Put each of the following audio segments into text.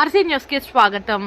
RC news స్వాగతం.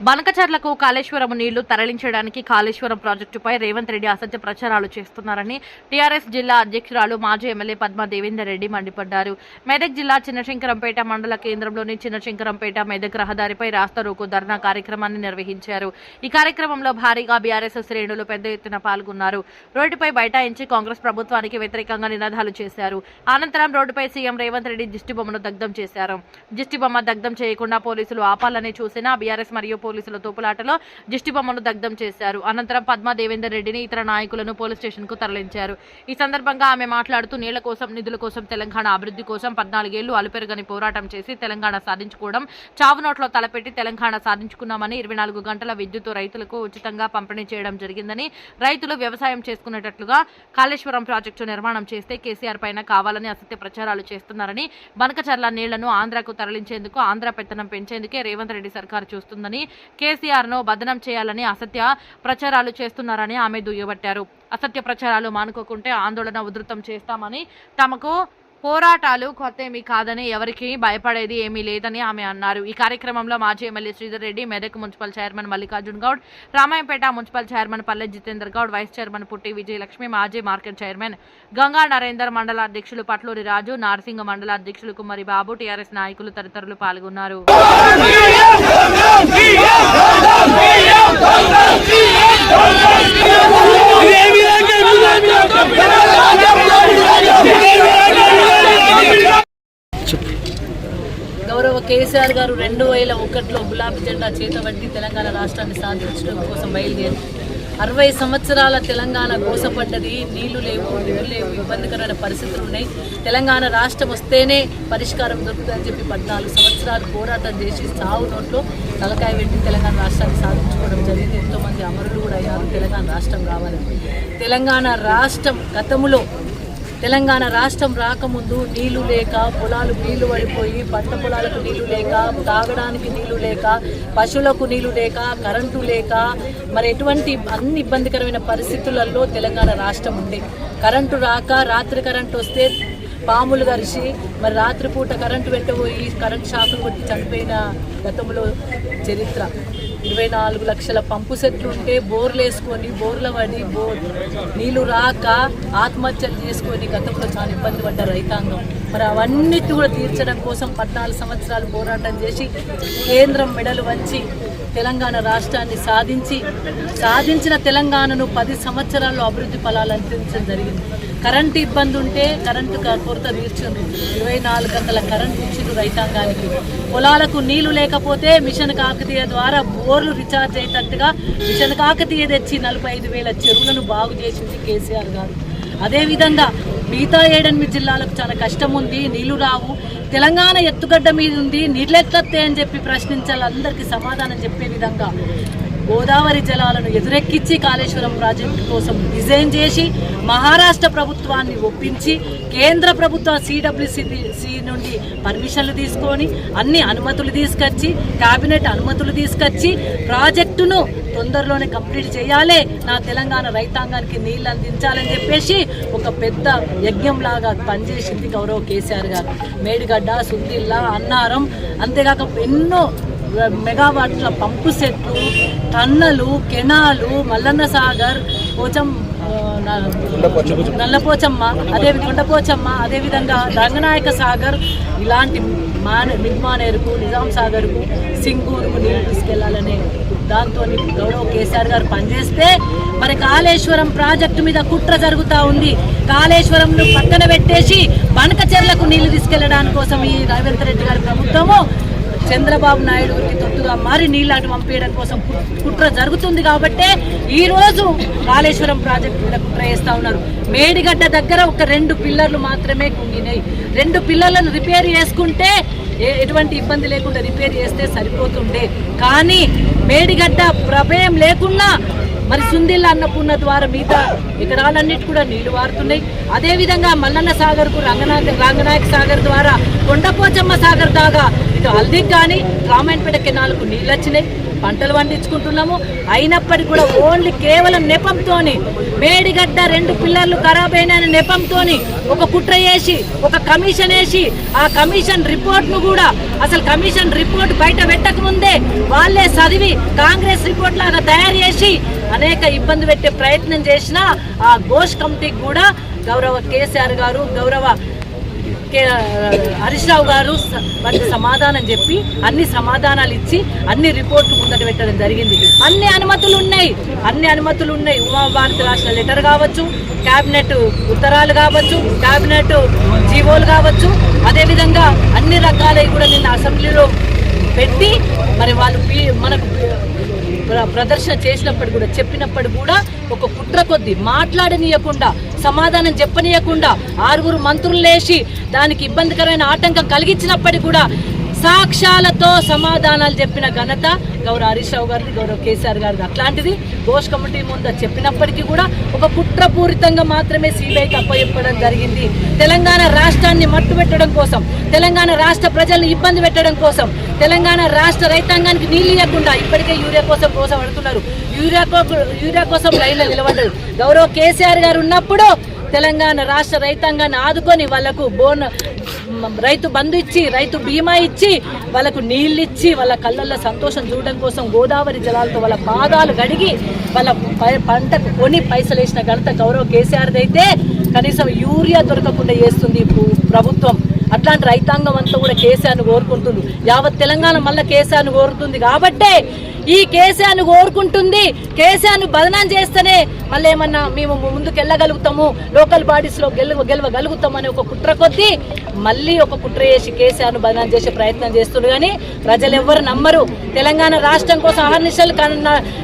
బనకచర్లకు కాళేశ్వరం నీళ్ళు తరలించడానికి కాళేశ్వరం ప్రాజెక్టుపై రేవంత్ రెడ్డి అసత్య ప్రచారాలు చేస్తున్నారని టీఆర్ఎస్ జిల్లా అధ్యక్షురాలు మాజీ ఎమ్మెల్యే పద్మా దేవేందర్ రెడ్డి మండిపడ్డారు. మెదక్ జిల్లా చిన్నశంకరంపేట మండల కేంద్రంలోని చిన్నశంకరంపేట మెదక్ రహదారిపై రాస్తారోకు ధర్నా కార్యక్రమాన్ని నిర్వహించారు. ఈ కార్యక్రమంలో భారీగా బీఆర్ఎస్ శ్రేణులు పెద్ద ఎత్తున పాల్గొన్నారు. రోడ్డుపై బైఠాయించి కాంగ్రెస్ ప్రభుత్వానికి వ్యతిరేకంగా నినాదాలు చేశారు. అనంతరం రోడ్డుపై సీఎం రేవంత్ రెడ్డి దిష్టిబొమ్మను దగ్ధం చేశారు. దిష్టిబొమ్మ దగ్ధం చేయకుండా పోలీసులు ఆపాలని చూసినా బీఆర్ఎస్ మరియు పోలీసుల తోపులాటలో దిష్టిబొమ్మను దగ్ధం చేశారు. అనంతరం పద్మా దేవేందర్ రెడ్డిని ఇతర నాయకులను పోలీస్ స్టేషన్కు తరలించారు. ఈ సందర్భంగా ఆమె మాట్లాడుతూ నీళ్ళ కోసం నిధుల కోసం తెలంగాణ అభివృద్ధి కోసం పద్నాలుగేళ్ళు అలుపెరగని పోరాటం చేసి తెలంగాణ సాధించుకోవడం చావు నోట్లో తలపెట్టి తెలంగాణ సాధించుకున్నామని ఇరవై నాలుగు గంటల విద్యుత్ రైతులకు ఉచితంగా పంపిణీ చేయడం జరిగిందని రైతులు వ్యవసాయం చేసుకునేటట్లుగా కాళేశ్వరం ప్రాజెక్టు నిర్మాణం చేస్తే కేసీఆర్ పైన కావాలని అసత్య ప్రచారాలు చేస్తున్నారని బనకచర్ల నీళ్ళను ఆంధ్రాకు తరలించేందుకు ఆంధ్ర పెత్తనం పెంచేందుకే రేవంత్ రెడ్డి సర్కారు చూస్తుందని కేసీఆర్ను బదనం చేయాలని అసత్య ప్రచారాలు చేస్తున్నారని ఆమె దుయ్యబట్టారు. అసత్య ప్రచారాలు మానుకోకుంటే ఆందోళన ఉధృతం చేస్తామని తమకు పోరాటాలు కొత్తేమీ కాదని ఎవరికి భయపడేది ఏమీ లేదని ఆమె అన్నారు. ఈ కార్యక్రమంలో మాజీ MLA Sridhar Reddy Medak municipal chairman Mallikarjun Goud Ramayampet municipal chairman Palle Jitender Goud vice chairman పుట్టి విజయలక్ష్మి మాజీ మార్కెట్ చైర్మన్ గంగా నరేందర్ మండల అధ్యక్షులు పట్లూరి రాజు నార్సింగ మండల అధ్యక్షులు కుమ్మరి బాబు టీఆర్ఎస్ నాయకులు తదితరులు పాల్గొన్నారు. గౌరవ కేసీఆర్ గారు రెండు వేల ఒకటిలో గులాబీ జెండా చేతబట్టి తెలంగాణ రాష్ట్రాన్ని సాధించడం కోసం బయలుదేరి అరవై సంవత్సరాల తెలంగాణ కోసపడ్డది. నీళ్ళు లేవు నీళ్ళు లేవు ఇబ్బందికరమైన పరిస్థితులు ఉన్నాయి. తెలంగాణ రాష్ట్రం వస్తేనే పరిష్కారం దొరుకుతుందని చెప్పి పద్నాలుగు సంవత్సరాలు పోరాటం చేసి సాగు నోట్లో తలకాయ పెట్టి తెలంగాణ రాష్ట్రాన్ని సాధించుకోవడం జరిగింది. ఎంతోమంది అమరులు కూడా అయ్యారు. తెలంగాణ రాష్ట్రం కావాలని తెలంగాణ రాష్ట్రం గతంలో తెలంగాణ రాష్ట్రం రాకముందు నీళ్ళు లేక పొలాలు నీళ్ళు పడిపోయి పంట పొలాలకు నీళ్ళు లేక తాగడానికి నీళ్ళు లేక పశువులకు నీళ్ళు లేక కరెంటు లేక మరి ఎటువంటి అన్ని ఇబ్బందికరమైన పరిస్థితులలో తెలంగాణ రాష్ట్రం ఉంది. కరెంటు రాక రాత్రి కరెంటు వస్తే పాములు కరిచి మరి రాత్రిపూట కరెంటు పెట్టబోయి కరెంట్ షాకులు కొట్టి చనిపోయిన గతంలో చరిత్ర. ఇరవై నాలుగు లక్షల పంపు సెట్లు ఉంటే బోర్లు వేసుకొని బోర్ల పడి బోర్ నీళ్ళు రాక ఆత్మహత్యలు చేసుకొని గతంలో చాలా ఇబ్బంది పడ్డ రైతాంగం. మరి అవన్నిటి కూడా తీర్చడం కోసం పద్నాలుగు సంవత్సరాలు పోరాటం చేసి కేంద్రం మెడలు వంచి తెలంగాణ రాష్ట్రాన్ని సాధించి సాధించిన తెలంగాణను పది సంవత్సరాల్లో అభివృద్ధి ఫలాలు అందించడం జరిగింది. కరెంటు ఇబ్బంది ఉంటే కరెంటు కొరత తీర్చుండ్రు. ఇరవై నాలుగు గంటల కరెంటు ఇచ్చిండ్రు రైతాంగానికి. పొలాలకు నీళ్ళు లేకపోతే మిషన్ కాకతీయ ద్వారా బోర్లు రీఛార్జ్ అయ్యేటట్టుగా మిషన్ కాకతీయ తెచ్చి నలభై ఐదు వేల చెరువులను బాగు చేసింది కేసీఆర్ గారు. అదేవిధంగా మిగతా ఏడెనిమిది జిల్లాలకు చాలా కష్టం ఉంది నీళ్ళు రావు. తెలంగాణ ఎత్తుగడ్డ మీద ఉంది నీళ్ళెత్తత్తే అని చెప్పి ప్రశ్నించాలి అందరికీ సమాధానం చెప్పే విధంగా. గోదావరి జలాలను ఎదురెక్కించి కాళేశ్వరం ప్రాజెక్టు కోసం డిజైన్ చేసి మహారాష్ట్ర ప్రభుత్వాన్ని ఒప్పించి కేంద్ర ప్రభుత్వ సిడబ్ల్యూసి నుండి పర్మిషన్లు తీసుకొని అన్ని అనుమతులు తీసుకొచ్చి కేబినెట్ అనుమతులు తీసుకొచ్చి ప్రాజెక్టును తొందరలోనే కంప్లీట్ చేయాలి. నా తెలంగాణ రైతాంగానికి నీళ్ళు అందించాలని చెప్పేసి ఒక పెద్ద యజ్ఞం లాగా పనిచేసింది గౌరవ కేసీఆర్ గారు. మేడిగడ్డ సుందిల్లా అన్నారం అంతేకాక ఎన్నో మెగావాట్ల పంపు సెట్లు టన్నలు కెనాలు మల్లన్న సాగర్ పోచం నల్లపోచమ్మ అదే కొండపోచమ్మ అదేవిధంగా రంగనాయక సాగర్ ఇలాంటి మాన మిగ్మానేరుకు నిజాం సాగర్కు సింగూరుకు నీళ్ళు తీసుకెళ్ళాలనే దాంతో గౌరవ కేసీఆర్ గారు పనిచేస్తే మరి కాళేశ్వరం ప్రాజెక్టు మీద కుట్ర జరుగుతూ ఉంది. కాళేశ్వరంను పక్కన పెట్టేసి బనకచెర్లకు నీళ్ళు తీసుకెళ్ళడానికి కోసం ఈ రేవంత్ రెడ్డి గారి ప్రభుత్వము చంద్రబాబు నాయుడు గారికి తొత్తుగా మారి నీళ్ళను పంపించడం కోసం కుట్ర జరుగుతుంది కాబట్టే ఈరోజు కాళేశ్వరం ప్రాజెక్టు మీద కుట్ర చేస్తా ఉన్నారు. మేడిగడ్డ దగ్గర ఒక రెండు పిల్లర్లు మాత్రమే కుంగినాయి. రెండు పిల్లర్లను రిపేర్ చేసుకుంటే ఎటువంటి ఇబ్బంది లేకుండా రిపేర్ చేస్తే సరిపోతుండే. కానీ మేడిగడ్డ ప్రమేయం లేకుండా మరి సుందిల్ల అన్నపూర్ణ ద్వారా మిగతా ఎకరాలన్నిటి కూడా నీళ్ళు వారుతున్నాయి. అదేవిధంగా మల్లన్న సాగర్కు రంగనాథ రంగనాయక సాగర్ ద్వారా కొండపోచమ్మ సాగర్ దాకా ఇటు హల్దీకి కానీ రామాయణపేట కెనాలకు నీళ్ళు వచ్చినాయి పంటలు పండించుకుంటున్నాము. అయినప్పటికీ కూడా ఓన్లీ కేవలం నెపంతోని మేడిగడ్డ రెండు పిల్లర్లు ఖరాబ్ అయిన నెపంతోని ఒక కుట్ర వేసి ఒక కమిషన్ వేసి ఆ కమిషన్ రిపోర్ట్ను కూడా అసలు కమిషన్ రిపోర్ట్ బయట పెట్టక ముందే వాళ్ళే చదివి కాంగ్రెస్ రిపోర్ట్ లాగా తయారు చేసి అనేక ఇబ్బంది పెట్టే ప్రయత్నం చేసిన ఆ ఘోష్ కమిటీకి కూడా గౌరవ కేసీఆర్ గారు గౌరవ హరీష్ రావు గారు స- వాటికి సమాధానం చెప్పి అన్ని సమాధానాలు ఇచ్చి అన్ని రిపోర్ట్లు ముందట పెట్టడం జరిగింది. అన్ని అనుమతులు ఉన్నాయి. అన్ని అనుమతులు ఉన్నాయి. ఉమాభారతి రాసిన లెటర్ కావచ్చు క్యాబినెట్ ఉత్తరాలు కావచ్చు క్యాబినెట్ జీవోలు కావచ్చు. అదేవిధంగా అన్ని రకాలవి కూడా నిన్న అసెంబ్లీలో పెట్టి మరి వాళ్ళు మనకు ప్రదర్శన చేసినప్పుడు కూడా చెప్పినప్పుడు కూడా ఒక కుట్ర కొద్ది మాట్లాడనీయకుండా సమాధానం చెప్పనీయకుండా ఆరుగురు మంత్రులు లేచి దానికి ఇబ్బందికరమైన ఆటంకం కలిగించినప్పటికీ కూడా సాక్ష్యాలతో సమాధానాలు చెప్పిన ఘనత గౌరవ హరీష్ రావు గారిది గౌరవ కేసీఆర్ గారిది. అట్లాంటిది ఘోష్ కమిటీ ముందు చెప్పినప్పటికీ కూడా ఒక కుట్రపూరితంగా మాత్రమే సిబిఐకి అప్పచెప్పడం జరిగింది. తెలంగాణ రాష్ట్రాన్ని మట్టుబెట్టడం కోసం తెలంగాణ రాష్ట్ర ప్రజల్ని ఇబ్బంది పెట్టడం కోసం తెలంగాణ రాష్ట్ర రైతాంగానికి నీళ్ళు ఇవ్వకుండా ఇప్పటికే యూరియా కోసం కోసం అడుగుతున్నారు యూరియా యూరియా కోసం లైన్లో నిలబడ్డారు. గౌరవ కేసీఆర్ గారు ఉన్నప్పుడు తెలంగాణ రాష్ట్ర రైతాంగాన్ని ఆదుకొని వాళ్ళకు బోన్ రైతు బంధు ఇచ్చి రైతు బీమా ఇచ్చి వాళ్ళకు నీళ్ళు ఇచ్చి వాళ్ళ కళ్ళల్లో సంతోషం చూడడం కోసం గోదావరి జలాలతో వాళ్ళ పాదాలు గడిగి వాళ్ళ ప- పంటకు కొని పైసలు వేసిన ఘనత గౌరవ కేసీఆర్ది అయితే కనీసం యూరియా దొరకకుండా చేస్తుంది ప్రభుత్వం. అట్లాంటి రైతాంగం అంతా కూడా కేసీఆర్ను కోరుకుంటుంది. యావత్ తెలంగాణ మళ్ళీ కేసీఆర్ను కోరుతుంది కాబట్టే ఈ కేసీఆర్ను కోరుకుంటుంది. కేసీఆర్ను బదనాం చేస్తేనే మళ్ళీ ఏమన్నా మేము ముందుకెళ్ళగలుగుతాము. లోకల్ బాడీస్లో గెలవ గెలవగలుగుతాం అనే ఒక కుట్ర కొద్దీ మళ్ళీ ఒక కుట్ర చేసి కేసీఆర్ను బదనాం చేసే ప్రయత్నం చేస్తున్నారు కానీ ప్రజలు ఎవ్వరు నమ్మరు. తెలంగాణ రాష్ట్రం కోసం అహర్నిశలు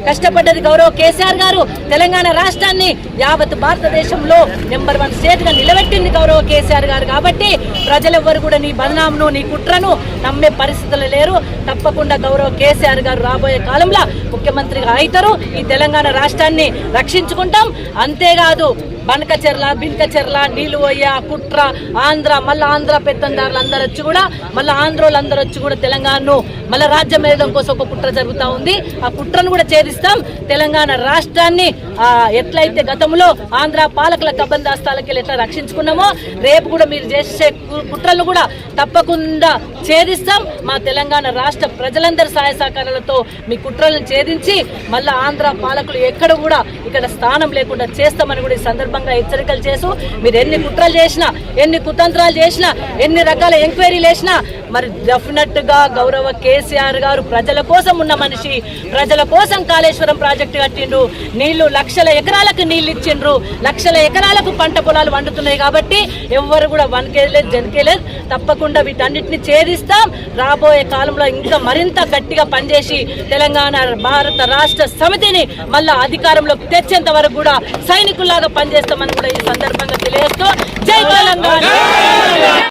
కష్టపడ్డది గౌరవ కేసీఆర్ గారు. తెలంగాణ రాష్ట్రాన్ని యావత్ భారతదేశంలో నెంబర్ వన్ స్టేట్గా నిలబెట్టింది గౌరవ కేసీఆర్ గారు. కాబట్టి ప్రజలెవ్వరు కూడా నీ బదనాంను నీ కుట్రను నమ్మే పరిస్థితులు లేరు. తప్పకుండా గౌరవ కేసీఆర్ గారు రాబోయే కాలంలో ముఖ్యమంత్రిగా అవుతారు. ఈ తెలంగాణ రాష్ట్రాన్ని రక్షించుకుంటాం. అంతేకాదు బనకచెర్ల బిన్కచెర్ల నీలువయ్య కుట్ర ఆంధ్ర మళ్ళీ ఆంధ్ర పెత్తందారులు అందరు వచ్చి కూడా మళ్ళీ ఆంధ్రోలు అందరు వచ్చి కూడా తెలంగాణను మళ్ళీ రాజ్యం వేయడం కోసం ఒక కుట్ర జరుగుతూ ఉంది. ఆ కుట్రను కూడా ఛేదిస్తాం. తెలంగాణ రాష్ట్రాన్ని ఎట్లయితే గతంలో ఆంధ్ర పాలకుల కబందాస్తాలకి ఎట్లా రక్షించుకున్నామో రేపు కూడా మీరు చేసే కు- కుట్రలు కూడా తప్పకుండా ఛేదిస్తాం. మా తెలంగాణ రాష్ట్ర ప్రజలందరి సహాయ సహకారాలతో మీ కుట్రలను ఛేదించి మళ్ళీ ఆంధ్ర పాలకులు ఎక్కడ కూడా ఇక్కడ స్థానం లేకుండా చేస్తామని కూడా ఈ సందర్భంగా హెచ్చరికలు చేస్తూ మీరు ఎన్ని కుట్రలు చేసినా ఎన్ని కుతంత్రాలు చేసినా ఎన్ని రకాల ఎంక్వైరీలు వేసినా మరి డెఫినెట్గా గౌరవ కేసీఆర్ గారు ప్రజల కోసం ఉన్న మనిషి ప్రజల కోసం కాళేశ్వరం ప్రాజెక్టు కట్టిండ్రు నీళ్ళు లక్షల ఎకరాలకు నీళ్ళు ఇచ్చిండ్రు లక్షల ఎకరాలకు పంట పొలాలు వండుతున్నాయి కాబట్టి ఎవ్వరు కూడా వనకేయలేదు జనకేయలేదు తప్పకుండా వీటన్నిటిని ఛేదిస్తాం. రాబోయే కాలంలో ఇంకా మరింత గట్టిగా పనిచేసి తెలంగాణ భారత రాష్ట్ర సమితిని మళ్ళా అధికారంలోకి తెచ్చేంత వరకు కూడా సైనికుల్లాగా చేస్తామని కూడా ఈ సందర్భంగా తెలియజేస్తూ జై తెలంగాణ.